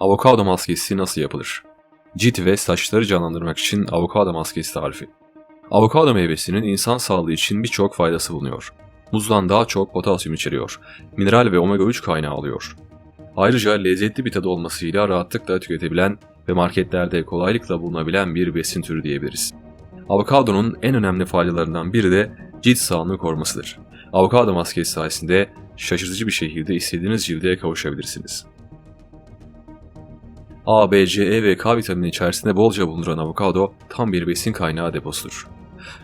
Avokado maskesi nasıl yapılır? Cilt ve saçları canlandırmak için avokado maskesi tarifi. Avokado meyvesinin insan sağlığı için birçok faydası bulunuyor. Muzdan daha çok potasyum içeriyor. Mineral ve omega 3 kaynağı alıyor. Ayrıca lezzetli bir tadı olmasıyla rahatlıkla tüketebilen ve marketlerde kolaylıkla bulunabilen bir besin türü diyebiliriz. Avokadonun en önemli faydalarından biri de cilt sağlığını korumasıdır. Avokado maskesi sayesinde şaşırtıcı bir şekilde istediğiniz cilde kavuşabilirsiniz. A, B, C, E ve K vitamini içerisinde bolca bulunduran avokado tam bir besin kaynağı deposudur.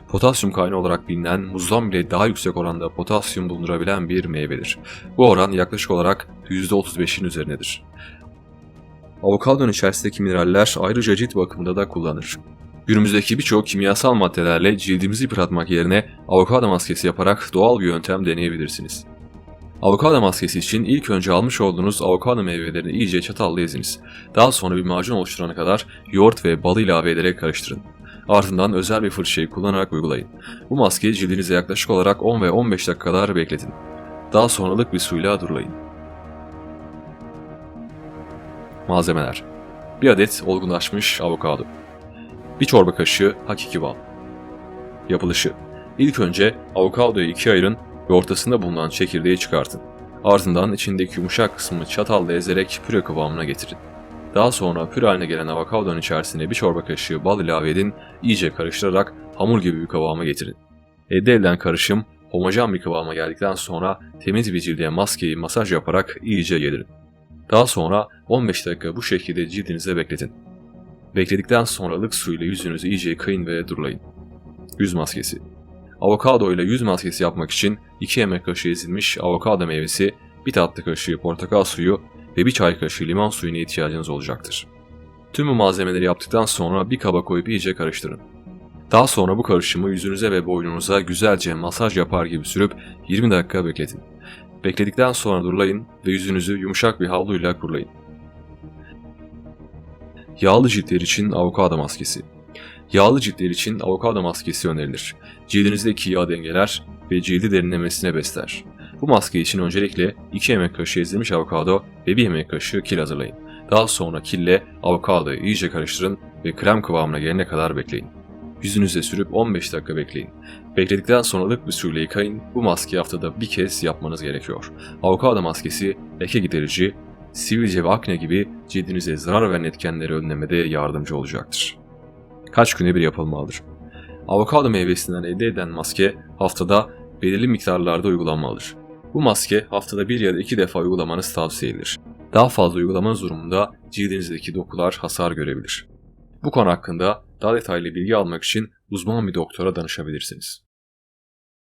Potasyum kaynağı olarak bilinen muzdan bile daha yüksek oranda potasyum bulundurabilen bir meyvedir. Bu oran yaklaşık olarak %35'in üzerindedir. Avokadonun içerisindeki mineraller ayrıca cilt bakımında da kullanılır. Günümüzdeki birçok kimyasal maddelerle cildimizi yıpratmak yerine avokado maskesi yaparak doğal bir yöntem deneyebilirsiniz. Avokado maskesi için ilk önce almış olduğunuz avokado meyvelerini iyice çatalla eziniz. Daha sonra bir macun oluşturana kadar yoğurt ve balı ilave ederek karıştırın. Ardından özel bir fırçayı kullanarak uygulayın. Bu maskeyi cildinize yaklaşık olarak 10 ve 15 dakika kadar bekletin. Daha sonra ılık bir suyla durulayın. Malzemeler 1 adet olgunlaşmış avokado 1 çorba kaşığı hakiki bal Yapılışı İlk önce avokadoyu ikiye ayırın ve ortasında bulunan çekirdeği çıkartın. Ardından içindeki yumuşak kısmını çatalla ezerek püre kıvamına getirin. Daha sonra püre haline gelen avokadonun içerisine bir çorba kaşığı bal ilave edin, iyice karıştırarak hamur gibi bir kıvama getirin. Elde edilen karışım homojen bir kıvama geldikten sonra temiz bir cilde maskeyi masaj yaparak iyice yedirin. Daha sonra 15 dakika bu şekilde cildinize bekletin. Bekledikten sonra ılık su ile yüzünüzü iyice yıkayın ve durulayın. Yüz maskesi Avokado ile yüz maskesi yapmak için 2 yemek kaşığı ezilmiş avokado meyvesi, 1 tatlı kaşığı portakal suyu ve 1 çay kaşığı limon suyuna ihtiyacınız olacaktır. Tüm bu malzemeleri yaptıktan sonra bir kaba koyup iyice karıştırın. Daha sonra bu karışımı yüzünüze ve boynunuza güzelce masaj yapar gibi sürüp 20 dakika bekletin. Bekledikten sonra durulayın ve yüzünüzü yumuşak bir havluyla kurulayın. Yağlı ciltler için avokado maskesi. Yağlı ciltler için avokado maskesi önerilir. Cildinizdeki yağ dengeler ve cildi derinlemesine besler. Bu maske için öncelikle 2 yemek kaşığı ezilmiş avokado ve 1 yemek kaşığı kil hazırlayın. Daha sonra kille avokadoyu iyice karıştırın ve krem kıvamına gelene kadar bekleyin. Yüzünüze sürüp 15 dakika bekleyin. Bekledikten sonra ılık bir suyla yıkayın. Bu maskeyi haftada bir kez yapmanız gerekiyor. Avokado maskesi leke giderici, sivilce ve akne gibi cildinize zarar veren etkenleri önlemede yardımcı olacaktır. Kaç güne bir yapılmalıdır? Avokado meyvesinden elde edilen maske haftada belirli miktarlarda uygulanmalıdır. Bu maske haftada bir ya da iki defa uygulamanız tavsiye edilir. Daha fazla uygulamanız durumunda cildinizdeki dokular hasar görebilir. Bu konu hakkında daha detaylı bilgi almak için uzman bir doktora danışabilirsiniz.